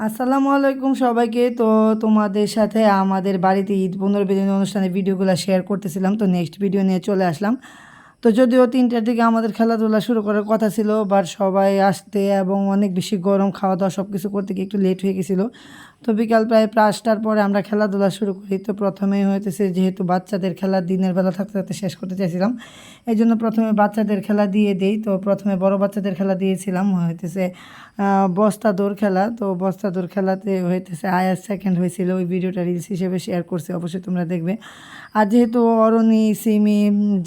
আসসালামু আলাইকুম সবাইকে। তো তোমাদের সাথে আমাদের বাড়িতে ঈদ পুনর্বিদিন অনুষ্ঠানে ভিডিওগুলো শেয়ার করতেছিলাম। তো নেক্সট ভিডিও নিয়ে চলে আসলাম। তো যদিও তিনটার দিকে আমাদের খেলাধুলা শুরু করার কথা ছিল বাট সবাই আসতে এবং অনেক বেশি গরম খাওয়া দাওয়া সব কিছু করতে গিয়ে একটু লেট হয়ে গেছিল। তো বিকাল প্রায় পাঁচটার পরে আমরা খেলাধুলা শুরু করি। তো প্রথমেই হইতেছে যেহেতু বাচ্চাদের খেলা দিনের বেলা থাকতে থাকতে শেষ করতে চাইছিলাম এই জন্য প্রথমে বাচ্চাদের খেলা দিয়ে দেই। তো প্রথমে বড় বাচ্চাদের খেলা দিয়েছিলাম, হইতেছে বস্তা দৌড় খেলা। তো বস্তা দৌড় খেলাতে হইতেছে আয়ার সেকেন্ড হয়েছিল ওই ভিডিওটা রিলস হিসেবে শেয়ার করছে, অবশ্যই তোমরা দেখবে। আর যেহেতু অরণি, সিমি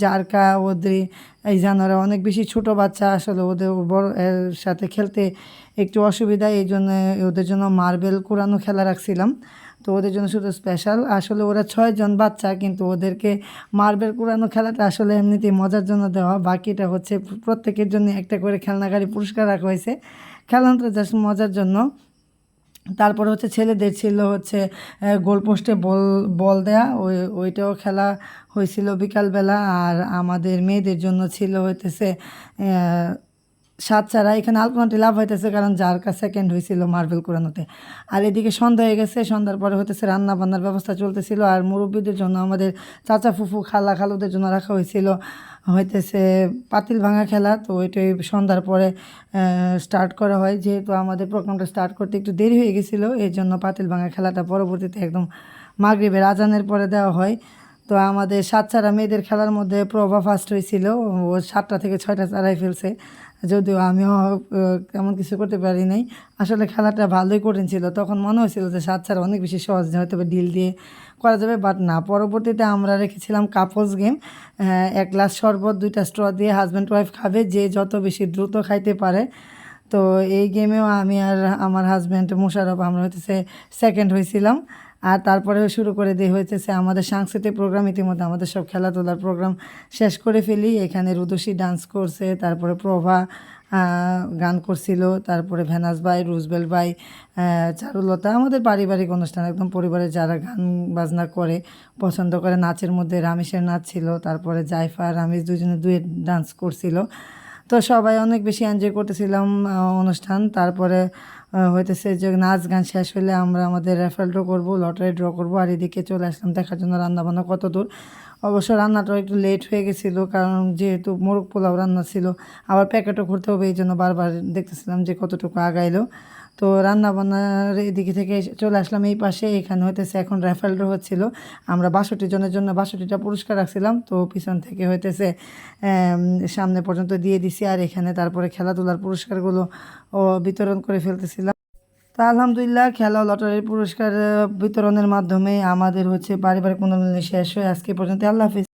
জারকা, ওদ্রি এই জানোয়ারা অনেক বেশি ছোট বাচ্চা, আসলে ওদের বড়, এর সাথে খেলতে একটু অসুবিধা, এই জন্য ওদের জন্য মার্বেল কোরানো খেলা রাখছিলাম। তো ওদের জন্য শুধু স্পেশাল আসলে ওরা ছয়জন বাচ্চা, কিন্তু ওদেরকে মার্বেল কুড়ানো খেলাটা আসলে এমনিতেই মজার জন্য দেওয়া। বাকিটা হচ্ছে প্রত্যেকের জন্য একটা করে খেলনা গাড়ি পুরস্কার রাখা হয়েছে। খেলানোটা জাস্ট মজার জন্য। তারপরে হচ্ছে ছেলেদের ছিল হচ্ছে গোলপোস্টে বল বল দেয়া। ওই, ওইটাও খেলা হয়েছিল বিকালবেলা। আর আমাদের মেয়েদের জন্য ছিল হইতেছে সাত ছাড়া এখানে আলপনাটি লাভ হইতেছে কারণ যার কাছে সেকেন্ড হয়েছিল মার্বেল কোরানোতে। আর এদিকে সন্ধ্যা হয়ে গেছে, সন্ধ্যার পরে হইতেছে রান্না বান্নার ব্যবস্থা চলতেছিল আর মুরব্বীদের জন্য আমাদের চাচা ফুফু খালা খালুদের জন্য রাখা হয়েছিল হইতেছে পাতিল ভাঙা খেলা, তো ওইটাই সন্ধ্যার পরে স্টার্ট করা হয়। যেহেতু আমাদের প্রোগ্রামটা স্টার্ট করতে একটু দেরি হয়ে গেছিল এই জন্য পাতিল ভাঙা খেলাটা পরবর্তীতে একদম মাগরিবের আজানের পরে দেওয়া হয়। তো আমাদের সাত চারা মেয়েদের খেলার মধ্যে প্রভা ফার্স্ট হয়েছিল। ও সাতটা থেকে ছয়টা চারাই ফেলছে। যদিও আমিও তেমন কিছু করতে পারি নাই। আসলে খেলাটা ভালোই কঠিন ছিল। তখন মনে হয়েছিল যে সাত চারা অনেক বেশি সহজ হয়তো ডিল দিয়ে করা যাবে বাট না। পরবর্তীতে আমরা রেখেছিলাম কাপলস গেম এক গ্লাস শরবত, দুইটা স্ট্র দিয়ে হাজব্যান্ড ওয়াইফ খাবে, যে যত বেশি দ্রুত খাইতে পারে। তো এই গেমেও আমি আর আমার হাজব্যান্ড মুশারফ আমরা হইতেছে সেকেন্ড হয়েছিলাম। আর তারপরে শুরু করে দিয়ে হইতেছে আমাদের সাংস্কৃতিক প্রোগ্রাম ইতিমধ্যে আমাদের সব খেলাধুলার প্রোগ্রাম শেষ করে ফেলি। এখানে রুদুষি ডান্স করছে, তারপরে প্রভা গান করছিল, তারপরে ভেনাস ভাই, রুজবেল ভাই চারুলতা, আমাদের পারিবারিক অনুষ্ঠান, একদম পরিবারে যারা গান বাজনা করে, পছন্দ করে, নাচের মধ্যে রামেশের নাচ ছিল, তারপরে জাইফা রামেশ দুজনে দুয়ে ডান্স করছিল। তো সবাই অনেক বেশি এনজয় করতেছিলাম অনুষ্ঠান। তারপরে হইতেছে যে নাচ গান শেষ হলে আমরা আমাদের রেফারেল ড্র করব লটারি ড্র করব। আর এদিকে চলে আসলাম দেখার জন্য রান্নাবান্না কত দূর অবশ্য রান্নাটাও একটু লেট হয়ে গেছিল, কারণ যেহেতু মোরগ পোলাও রান্না ছিল, আবার প্যাকেটও করতে হবে এই জন্য বারবার দেখতেছিলাম যে কতটুকু আগাইলো। তো রান্না বান্নার এদিকে থেকে চলে আসলাম এই পাশে, এখানে হইতেছে এখন ড্র হচ্ছিল। আমরা বাষট্টি জনের জন্য বাষট্টিটা পুরস্কার রাখছিলাম, তো পিছন থেকে হইতেছে সামনে পর্যন্ত দিয়ে দিছি, আর এখানে তারপরে খেলাধুলার পুরস্কারগুলো ও বিতরণ করে ফেলতেছিলাম। তা আলহামদুলিল্লাহ খেলা লটারির পুরস্কার বিতরণের মাধ্যমে আমাদের হচ্ছে পারিবারিক মনোরঞ্জন শেষ হয়ে আজকে পর্যন্ত। আল্লাহ হাফিজ।